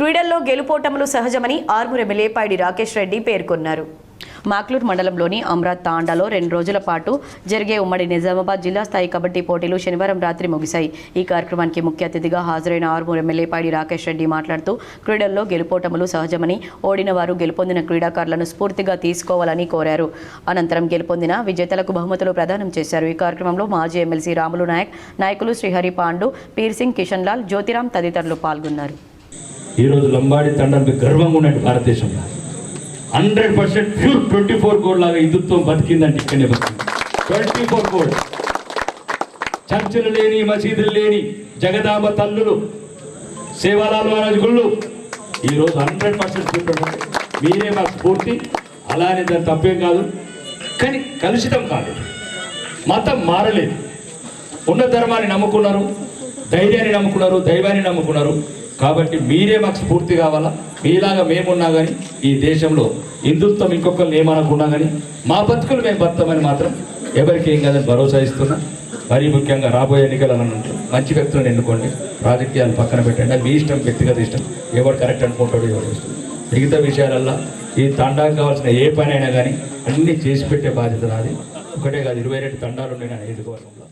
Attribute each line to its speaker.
Speaker 1: క్రీడల్లో గెలుపోటములు సహజమని ఆర్మూర్ ఎమ్మెల్యే పైడి రాకేష్ రెడ్డి పేర్కొన్నారు. మాక్లూర్ మండలంలోని అమ్రాత్ తాండాలో రెండు రోజుల పాటు జరిగే ఉమ్మడి నిజామాబాద్ జిల్లా స్థాయి కబడ్డీ పోటీలు శనివారం రాత్రి ముగిశాయి. ఈ కార్యక్రమానికి ముఖ్య అతిథిగా హాజరైన ఆర్మూర్ ఎమ్మెల్యే పైడి రాకేష్ రెడ్డి మాట్లాడుతూ క్రీడల్లో గెలుపోటములు సహజమని ఓడిన వారు గెలుపొందిన క్రీడాకారులను స్ఫూర్తిగా తీసుకోవాలని కోరారు. అనంతరం గెలుపొందిన విజేతలకు బహుమతులు ప్రదానం చేశారు. ఈ కార్యక్రమంలో మాజీ ఎమ్మెల్సీ రాములు నాయక్ నాయకులు శ్రీహరి పాండు పీర్ సింగ్ కిషన్ లాల్ జ్యోతిరామ్ తదితరులు పాల్గొన్నారు.
Speaker 2: ఈరోజు లంబాడి తండానికి గర్వంగా ఉన్నట్టు భారతదేశంలో hundred percent pure twenty four code లాగా హిందుత్వం బతికిందంటే ఇక్కడనే బతికింది. Twenty four code. చర్చిలు లేని మసీదులు లేని జగదాంబ తల్లులు సేవాలాలు మహారాజు గుళ్ళు ఈరోజు హండ్రెడ్ పర్సెంట్ మీరే మా స్ఫూర్తి. అలానే దాని తప్పేం కాదు. కానీ కలుషితం కాదు. మతం మారలేదు. ఉన్న ధర్మాన్ని నమ్ముకున్నారు. ధైర్యాన్ని నమ్ముకున్నారు. దైవాన్ని నమ్ముకున్నారు. కాబట్టి మీరే మాకు స్ఫూర్తి కావాలా? మీలాగా మేమున్నా కానీ ఈ దేశంలో హిందుత్వం ఇంకొకరిని ఏమనుకున్నా కానీ మా బతుకులు మేము బతామని మాత్రం ఎవరికి ఏం కాదని భరోసా ఇస్తున్నా. మరీ ముఖ్యంగా రాబోయే ఎన్నికలు ఎన్నికలను మంచి వ్యక్తులను ఎన్నుకోండి. రాజకీయాలు పక్కన పెట్టండి. మీ ఇష్టం వ్యక్తిగత ఇష్టం. ఎవరు కరెక్ట్ అనుకుంటాడు ఎవరు ఇష్టం. మిగతా విషయాలల్లో ఈ తండాకు కావాల్సిన ఏ పని అయినా కానీ అన్నీ చేసి పెట్టే బాధ్యత నాది. ఒకటే కాదు ఇరవై రెండు తండాలు ఉన్నాయి నా నియోజకవర్గంలో.